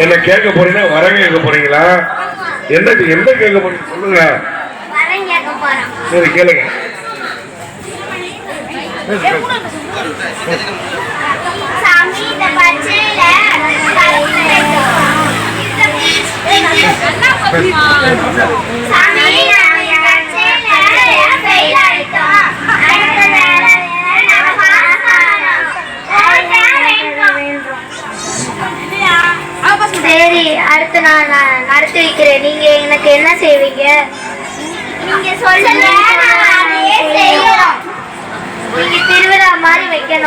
என்ன கேட்க போறீங்களா வர கேட்க போறீங்களா? என்ன என்ன கேட்க போறீங்க? சொல்லுங்க. வரம் சரி கேளுங்க. சாமி இந்த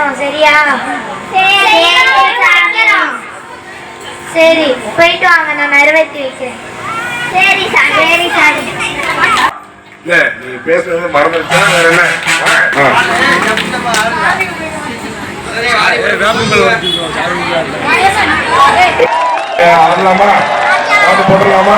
வைக்கணும் சரியா? சரி போயிட்டு வாங்க நான் நிறைவேற்றி வைக்கிறேன். சரி சார். சரி சார். இல்ல நீங்க பேசுறது மறந்துச்சா வேற என்ன? ஆடலாமா பாட்டு போட்டுடலாமா?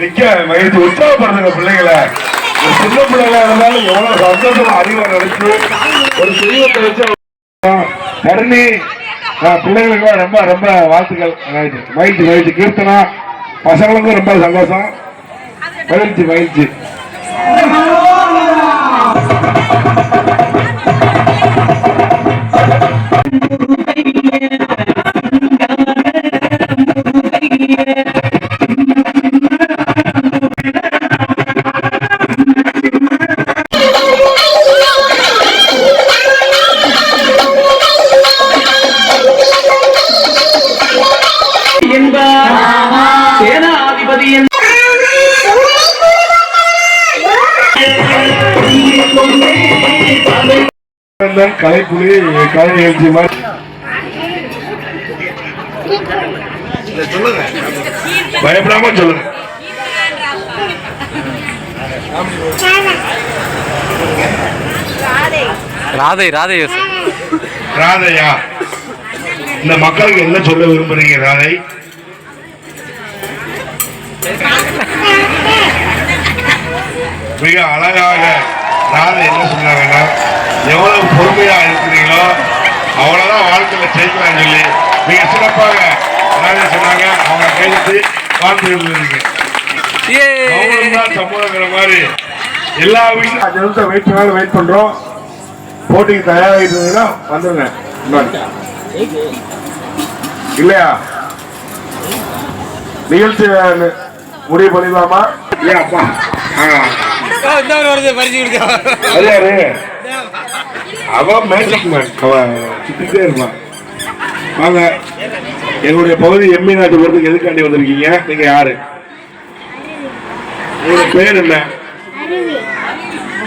மிக்க மகிழ்ச்சி. உற்சாகப்படுத்துங்க பிள்ளைங்களை ஒரு சின்ன பிள்ளைகளா இருந்தாலும் எவ்வளவு சந்தோஷமா அறிவை நினைச்சு ஒரு தெய்வத்தை வச்சு தரணி பிள்ளைங்களுக்கு ரொம்ப ரொம்ப வாழ்த்துக்கள். மகிழ்ச்சி மகிழ்ச்சி. கீர்த்தனா பசங்களுக்கும் ரொம்ப சந்தோஷம். மகிழ்ச்சி மகிழ்ச்சி. கலைப்புலி கலை நிகழ்ச்சி மாதிரி. சொல்லுங்க பயப்படாம சொல்லுங்க. ராதை ராதை ராதையா? இந்த மக்களுக்கு என்ன சொல்ல விரும்புறீங்க ராதை? மிக அழகாக ராதை என்ன சொன்னாங்கன்னா எவ்வளவு பொறுமையா இருக்கிறீங்களோ அவ்வளவுதான் வாழ்க்கையில ஜெயிக்கலாம்னு சொல்லி மிக சிறப்பாக சொன்னாங்க. அவங்க கைது வாழ்ந்து இருந்தீங்க சமூகங்கிற மாதிரி எல்லா விஷயம் அஞ்சு நிமிஷம் வெயிட் பண்ணாலும் வெயிட் பண்றோம். போட்டிக்கு தயாராகிட்டு இருந்தீங்கன்னா வந்துருங்க. இல்லையா? நிகழ்ச்சி முடிவு பண்ணிடலாமா? ஏன் அப்பா. ஆ. அது யாரு? அவன் மேஜிக் மேன் அவன் சுத்திட்டே இருப்பான் வாங்க. எங்களுடைய பகுதி எம்மி நாட்டு போறதுக்கு எதுக்காண்டி வந்திருக்கீங்க? நீங்க யாரு? உங்களுடைய பேர் என்ன?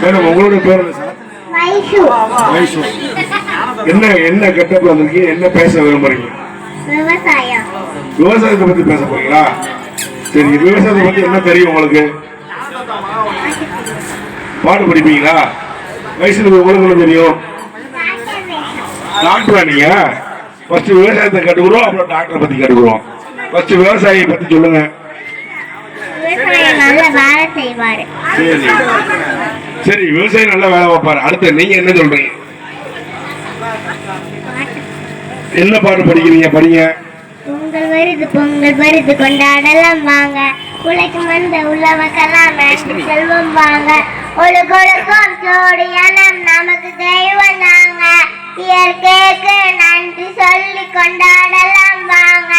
மேடம் உங்களுடைய பேர் என்ன சார் வயசு என்ன என்ன கெட்டப்ல வந்திருக்கீங்க? என்ன பேச விரும்புறீங்க? விவசாயம். விவசாயத்தை பத்தி பேச போறீங்களா? சரி விவசாயத்தை பத்தி என்ன தெரியும் உங்களுக்கு? பாட்டு படிப்பீங்களா? வயசுல உங்களுக்கு என்ன தெரியும். டாக்டரா நீங்க? ஃபர்ஸ்ட் விவசாயத்தை கட்டுக்கிறோம் அப்புறம் டாக்டரை பத்தி கட்டுக்கிறோம் ஃபர்ஸ்ட் விவசாயியை பத்தி சொல்லுங்க. சரி. சரி விவசாயி நல்லா வேலை பார்ப்பாரு. அடுத்து நீங்க என்ன சொல்றீங்க? என்ன பாட்டு படிக்கிறீங்க? படிங்க. பொங்கல் வருது பொங்கல் வருது கொண்டாடலாம் வாங்க. உலகம் வந்த உழவக்கெல்லாம் நன்றி செல்வம் வாங்க. ஒரு கொடுக்கும் எனம் நமக்கு தெய்வம் தாங்க. இயற்கைக்கு நன்றி சொல்லி கொண்டாடலாம் வாங்க.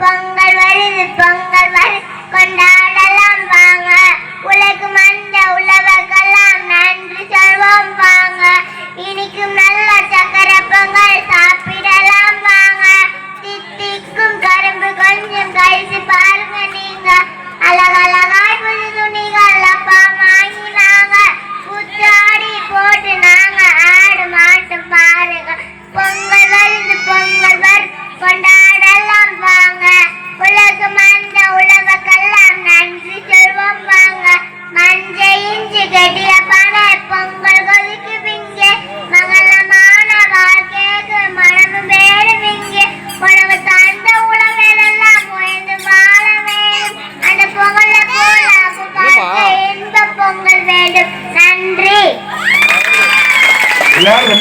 பொங்கல் வருது பொங்கல் வரு கொண்டாடலாம் வாங்க. உலகு வந்த உழவக்கெல்லாம் நன்றி சொல்வோம் வாங்க. இனிக்கும் நல்ல சக்கர பொங்கல்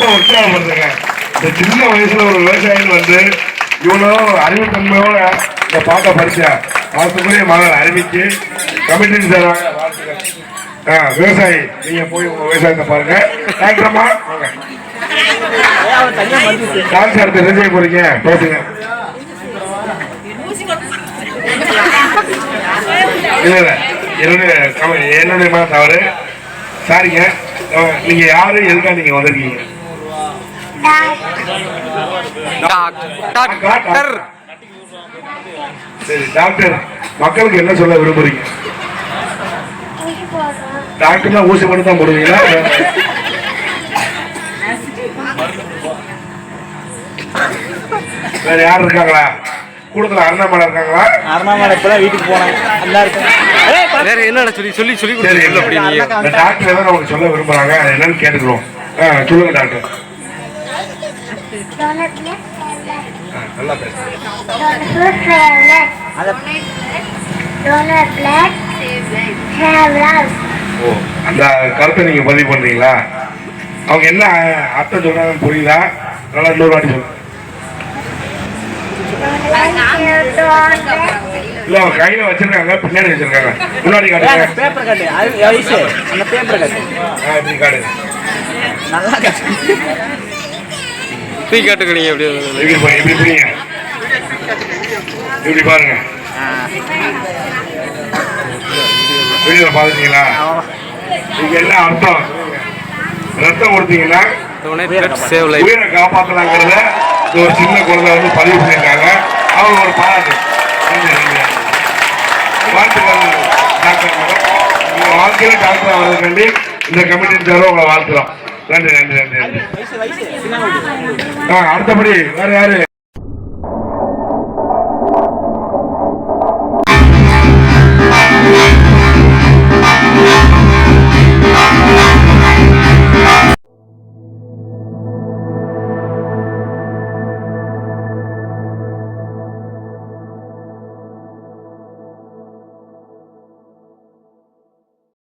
ரொம்ப உற்சாகப்படுத்துங்க. இந்த சின்ன வயசுல ஒரு விவசாயிகள் வந்து இவ்வளவு அறிவுத்தன்மையோட இந்த பாட்டை படிச்சா வாழ்த்துக்குரிய மகள் அறிவிச்சு கமிட்டி தருவாங்க வாழ்த்துக்கள். ஆ, விவசாயி நீங்க போய் உங்க விவசாயத்தை பாருங்க. டாக்டர்மா வாங்க. டான்ஸ் அடுத்து என்ன செய்ய போறீங்க பேசுங்க. இல்ல இல்ல. என்னுடைய கம- என்னுடைய மன தவறு. சாரிங்க. அஹ், நீங்க யாரு எதுக்காக நீங்க வந்திருக்கீங்க? டாக்டர் சரி டாக்டர் மக்களுக்கு என்ன சொல்ல விரும்புறீங்க? டாக்டர்லாம் ஊசி மட்டும் தான் போடுவீங்களா? வேற யார் இருக்காங்களா? கூடுதல் அண்ணாமலை இருக்காங்களா? அருணாமலை இப்பதான் வீட்டுக்கு போனாங்க நல்லா இருக்கு வேற என்னடா சொல்லி சொல்லி சொல்லி டாக்டர் ஏதோ நமக்கு சொல்ல விரும்புறாங்க? என்னன்னு கேட்டுக்கிறோம். சொல்லுங்க டாக்டர் நல்லா. ஓ அந்த கருத்தை நீங்க பதிவு பண்றீங்களா? அவங்க என்ன அர்த்தம் சொல்றாங்கன்னு புரியுதா? நல்லா இன்னொரு வாட்டி சொல்லுங்க இல்ல அவங்க கையில வச்சிருக்காங்க பின்னாடி வச்சிருக்காங்க. முன்னாடி காட்டுங்க பேப்பர் கட்டு. அது வயசு அந்த பேப்பர் கட்டு. ஆ, இப்படி காட்டுங்க நல்லா கட்டு. அப்படியே இப்படி போய் இப்படி புரியுங்க இப்படி பாருங்க. வீடியோ பாத்துட்டீங்களா இதுக்கு என்ன அர்த்தம்? ரத்தம் கொடுத்தீங்கன்னா உயிரை காப்பாத்தலாங்கிறத இந்த ஒரு சின்ன குழந்தை வந்து பதிவு பண்ணியிருக்காங்க. அவங்க ஒரு பாராட்டு. வாழ்த்துக்கள் டாக்டர் மகன் உங்க வாழ்க்கையில டாக்டர் ஆகிறதுக்காண்டி இந்த கமிட்டி சாரும் உங்களை வாழ்த்துறோம். நன்றி நன்றி நன்றி அடுத்தபடி வேற யாரு?